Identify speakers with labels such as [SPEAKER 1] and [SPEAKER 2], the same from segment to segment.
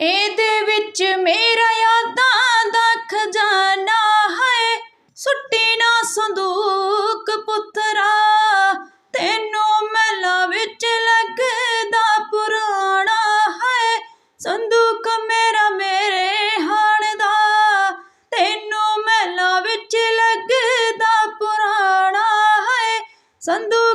[SPEAKER 1] ਇਹਦੇ ਵਿੱਚ ਮੇਰਾ ਯਾਦਾਂ ਦਾ ਖਜ਼ਾਨਾ ਹੈ। ਸੁੱਟੀ ਨਾ ਸੰਦੂਕ ਪੁੱਤਰਾ, ਤੈਨੂੰ ਮਹਿਲਾ ਵਿੱਚ ਲੱਗਦਾ ਪੁਰਾਣਾ ਹੈ। ਸੰਦੂਕ ਮੇਰਾ ਮੇਰੇ ਹਾਣ ਦਾ, ਤੈਨੂੰ ਮਹਿਲਾ ਵਿੱਚ ਲੱਗਦਾ ਪੁਰਾਣਾ ਹੈ। ਸੰਦੂਕ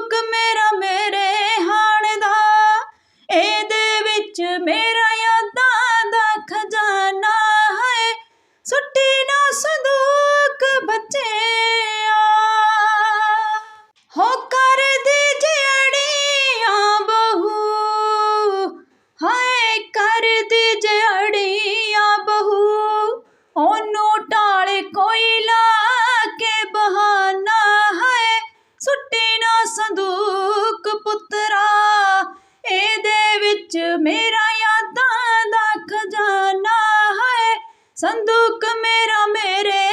[SPEAKER 1] ਉਹਨੂੰ ਟਾਲੇ ਕੋਈ ਲਾ ਕੇ ਬਹਾਨਾ ਹੈ। ਸੁੱਟੀ ਨਾ ਸੰਦੂਕ ਪੁੱਤਰਾ, ਇਹਦੇ ਵਿੱਚ ਮੇਰਾ ਯਾਦਾਂ ਦਾ ਖਜ਼ਾਨਾ ਹੈ। ਸੰਦੂਕ ਮੇਰਾ ਮੇਰੇ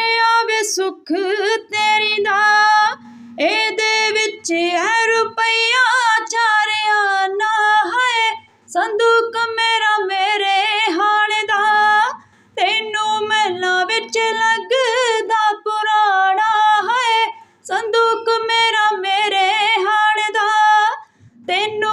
[SPEAKER 1] ਹਾਏ ਬੱਚਿਆ ਤੇਰੀ ਦਾ। ਇਹਦੇ ਵਿੱਚ ਹੈ ਰੁਪਈਆ ਚਾਰਿਆ ਨਾ ਹੈ ਸੰਦੂਕ ਮੇਰਾ ਮੇਰੇ ਹਾਲ ਦਾ। ਤੈਨੂੰ ਮਹਿਲਾ ਵਿੱਚ ਲੱਗਦਾ ਪੁਰਾਣਾ ਹੈ ਸੰਦੂਕ ਮੇਰਾ ਮੇਰੇ ਹਾਲ ਦਾ। ਤੈਨੂੰ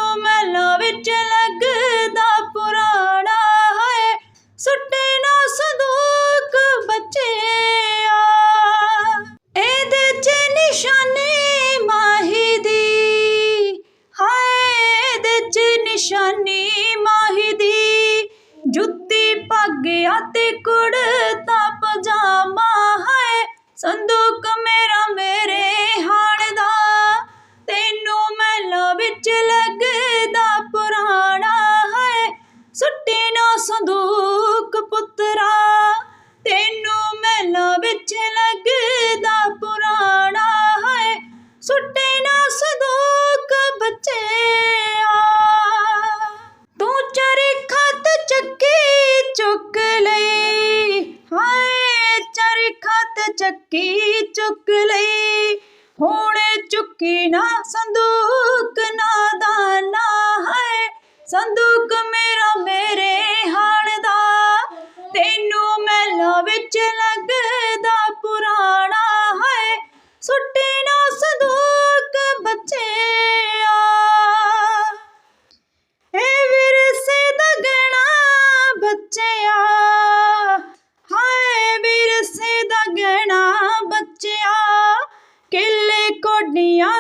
[SPEAKER 1] ਪੱਗ ਅਤੇ ਕੁੜਤਾ ਚੱਕੀ ਚੁੱਕ ਲਈ। ਹੁਣ ਚੁੱਕੀ ਨਾ, ਸੰਦੂਕ ਨਾ ਨਾਦਾਨਾ ਹੈ। ਸੰਦੂਕ ਮੇਰਾ ਮੇਰੇ ਹਾਲ ਦਾ। ਤੈਨੂੰ ਮਹਿਲਾ ਵਿੱਚ yeah,